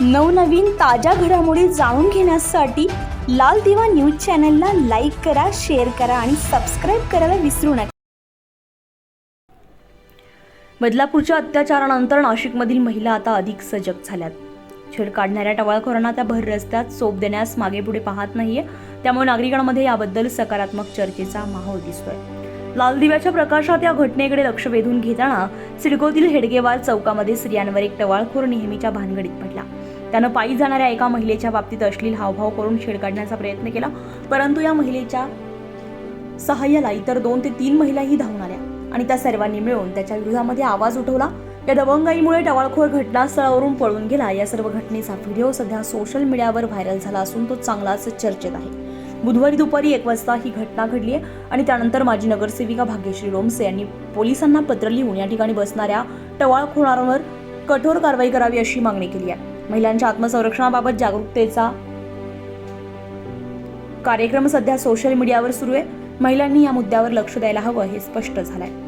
नवनवीन ताज्या घडामोडी जाणून घेण्यासाठी लाल दिवा न्यूज चॅनलला लाईक करा शेअर करा आणि सबस्क्राईब करायला विसरू नका. बदलापूरच्या अत्याचारानंतर नाशिकमधील महिला आता अधिक सजग झाल्यात. छेड काढणाऱ्या टवाळखोरांना त्या भर रस्त्यात सोप देण्यास मागे पुढे पाहत नाहीये. त्यामुळे नागरिकांमध्ये याबद्दल सकारात्मक चर्चेचा माहोल दिसतोय. लाल दिव्याच्या प्रकाशात या घटनेकडे लक्ष वेधून घेताना सिडकोतील हेडगेवार चौकामध्ये स्त्रियांवर एक टवाळखोर नेहमीच्या भानगडीत पडला. त्यानं पायी जाणाऱ्या एका महिलेच्या बाबतीत अश्लील हावभाव करून छेड काढण्याचा प्रयत्न केला. परंतु या महिलेच्या सहाय्याला इतर दोन ते तीन महिलाही धावून आल्या आणि त्या सर्वांनी मिळून त्याच्या विरोधामध्ये आवाज उठवला. या दबंगाईमुळे टवाळखोर घटनास्थळावरून पळून गेला. या सर्व घटनेचा व्हिडिओ सध्या सोशल मीडियावर व्हायरल झाला असून तो चांगलाच चर्चेत आहे. बुधवारी दुपारी एक वाजता ही घटना घडली आहे आणि त्यानंतर माजी नगरसेविका भाग्यश्री रोमसे यांनी पोलिसांना पत्र लिहून या ठिकाणी बसणाऱ्या टवाळखोरांवर कठोर कारवाई करावी अशी मागणी केली आहे. महिलांच्या आत्मसंरक्षणाबाबत जागरूकतेचा कार्यक्रम सध्या सोशल मीडियावर सुरू आहे. महिलांनी या मुद्द्यावर लक्ष द्यायला हवं हे स्पष्ट झालंय.